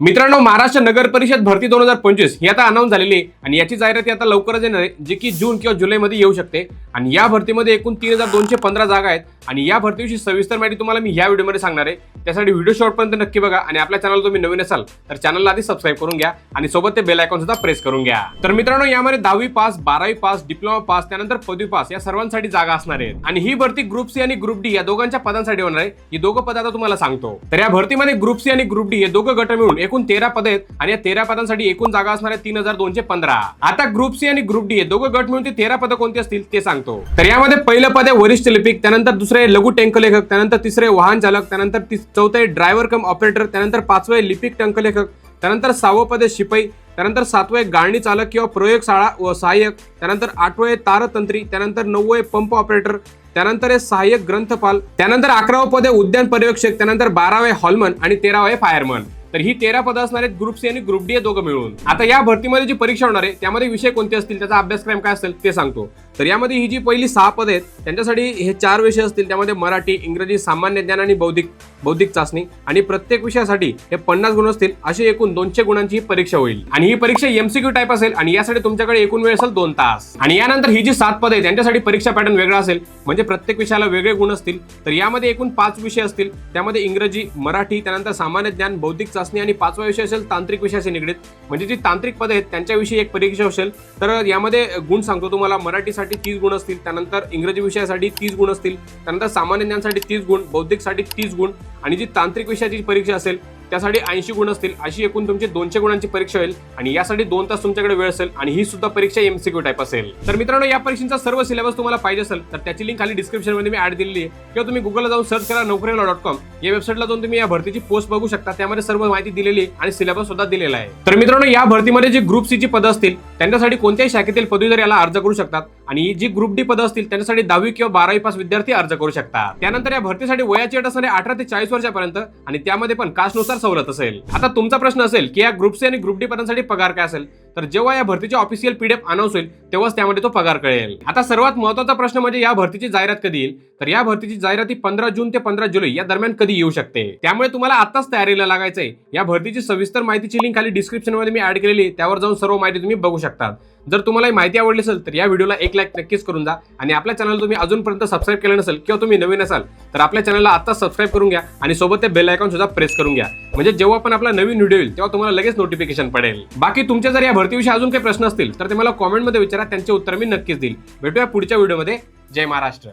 मित्रांनो महाराष्ट्र नगर परिषद भरती दोन हजार पंचवीस ही आता अनाऊन्स झालेली आहे आणि याची जाहिरात आता लवकरच येणार आहे जी की जून किंवा जुलैमध्ये येऊ शकते. आणि या भरतीमध्ये एकूण तीन हजार दोनशे पंधरा जागा आहेत. आणि या भरतीविषयी सविस्तर माहिती तुम्हाला मी या व्हिडिओमध्ये सांगणार आहे. त्यासाठी व्हिडिओ शॉर्टपर्यंत नक्की बघा आणि आपल्या चॅनल तुम्ही नवीन असाल तर चॅनलला आधी सबस्क्राईब करून घ्या आणि सोबत ते बेल आयकॉन सुद्धा प्रेस करून घ्या. तर मित्रांनो यामध्ये दहावी पास बारावी पास डिप्लोमा पास त्यानंतर पदवी पास या सर्वांसाठी जागा असणार आहेत. आणि ही भरती ग्रुप सी आणि ग्रुप डी या दोघांच्या पदांसाठी होणार आहे. ही दोघं पद आता तुम्हाला सांगतो. तर या भरतीमध्ये ग्रुप सी आणि ग्रुप डी हे दोघं गट मिळून एकूण तेरा पद आहेत आणि या तेरा पदांसाठी एकूण जागा असणार आहे तीन हजार दोनशे पंधरा. आता ग्रुप सी आणि ग्रुप डी हे दोघं गट मिळून ते तेरा पदं कोणती असतील ते सांगतो. तर यामध्ये पहिलं पद आहे वरिष्ठ लिपिक त्यानंतर दुसरे लघु लघु टंकलेखक त्यानंतर तिसरे वाहन चालक त्यानंतर चौथे ड्रायव्हर कम ऑपरेटर त्यानंतर पाचवे लिपिक टंकलेखक त्यानंतर सहावं पद आहे शिपाई त्यानंतर सातवे गाळणी चालक किंवा प्रयोगशाळा व सहाय्यक त्यानंतर आठवे तारतंत्री त्यानंतर नववे पंप ऑपरेटर त्यानंतर आहे सहाय्यक ग्रंथपाल त्यानंतर अकरावं पद आहे उद्यान पर्यवेक्षक त्यानंतर बारावे हॉलमन आणि तेरावे फायरमन. तर ही तेरा पदं असणार आहेत ग्रुप सी आणि ग्रुप डी दोघं मिळून. आता या भरतीमध्ये जी परीक्षा होणार आहे त्यामध्ये विषय कोणते असतील त्याचा अभ्यासक्रम काय असेल ते सांगतो. तर यामध्ये ही जी पहिली सहा पद आहेत त्यांच्यासाठी हे चार विषय असतील. त्यामध्ये मराठी इंग्रजी सामान्य ज्ञान आणि बौद्धिक बौद्धिक चाचणी. आणि प्रत्येक विषयासाठी हे पन्नास गुण असतील अशी एकूण दोनशे गुणांची ही परीक्षा होईल. आणि ही परीक्षा एमसीक्यू टाईप असेल आणि यासाठी तुमच्याकडे एकूण वेळ असेल दोन तास. आणि यानंतर ही जी सात पद आहेत त्यांच्यासाठी परीक्षा पॅटर्न वेगळा असेल. म्हणजे प्रत्येक विषयाला वेगळे गुण असतील. तर यामध्ये एकूण पाच विषय असतील. त्यामध्ये इंग्रजी मराठी त्यानंतर सामान्य ज्ञान बौद्धिक चाचणी आणि पाचवा विषय असेल तांत्रिक विषयाशी निगडीत. म्हणजे जी तांत्रिक पद आहेत त्यांच्याविषयी एक परीक्षा असेल. तर यामध्ये गुण सांगतो तुम्हाला. मराठीसाठी तीस गुण असतील त्यानंतर इंग्रजी विषयासाठी तीस गुण असतील त्यानंतर सामान्य ज्ञानसाठी तीस गुण बौद्धिकसाठी तीस गुण आणि जी तांत्रिक विषयाची परीक्षा असेल त्यासाठी ऐंशी गुण असतील अशी एकूण तुमची दोनशे गुणांची परीक्षा होईल आणि यासाठी दोन तास तुमच्याकडे वेळ असेल आणि ही सुद्धा परीक्षा एमसीक्यू टाईप असेल. तर मित्रांनो या परीक्षेचा सर्व सिलेबस तुम्हाला पाहिजे असेल तर त्याची लिंक खाली डिस्क्रिप्शनमध्ये मी ऍड दिलेली आहे. किंवा तुम्ही गुगलला जाऊन सर्च करा नोकरीला डॉट कॉम या वेबसाईटला जाऊन तुम्ही या भरतीची पोस्ट बघू शकता. त्यामध्ये सर्व माहिती दिलेली आणि सिलेबस सुद्धा दिलेला आहे. तर मित्रांनो या भरतीमध्ये जी ग्रुप सी ची पदं असतील त्यांच्यासाठी कोणत्याही शाखेतील पदवीधर याला अर्ज करू शकतात आणि जी ग्रुप डी पदं असतील त्यांच्यासाठी दहावी किंवा बारावी पास विद्यार्थी अर्ज करू शकतात. त्यानंतर या भरतीसाठी वयाची अट असणारे अठरा ते चाळीस वर्षापर्यंत आणि त्यामध्ये पण कास्टनुसार सवलत असेल. आता तुमचा प्रश्न असेल की या ग्रुप सी आणि ग्रुप डी पदांसाठी पगार काय असेल? तर जेव्हा या भरतीची ऑफिशियल पीडीएफ अनाऊन्स होईल तेव्हाच त्यामध्ये तो पगार कळेल. आता सर्वात महत्त्वाचा प्रश्न म्हणजे या भरतीची जाहिरात कधी येईल? तर या भरतीची जाहिराती पंधरा जून ते पंधरा जुलै या दरम्यान कधी येऊ शकते? त्यामुळे तुम्हाला आताच तयारीला लागायचंय. या भरतीची सविस्तर माहितीची लिंक खाली डिस्क्रिप्शनमध्ये मी ऍड केलेली त्यावर जाऊन सर्व माहिती तुम्ही बघू शकता जर तुम्हाला ही माहिती आवडली असेल तर या व्हिडिओला एक लाईक नक्कीच करून जा आणि आपल्या चॅनल तुम्ही अजूनपर्यंत सबस्क्राईब केलं नसेल किंवा तुम्ही नवीन असाल तर आपल्या चॅनलला आता सबस्क्राईब करून घ्या आणि सोबत ते बेल आयकॉन सुद्धा प्रेस करून घ्या. म्हणजे जेव्हा पण आपला नवीन व्हिडिओ येईल तेव्हा तुम्हाला लगेच नोटिफिकेशन पडेल. बाकी तुमच्या जर या भरतीविषयी अजून काही प्रश्न असतील तर ते मला कॉमेंटमध्ये विचारा त्यांचे उत्तर मी नक्कीच देईल. भेटूया पुढच्या व्हिडिओमध्ये. जय महाराष्ट्र.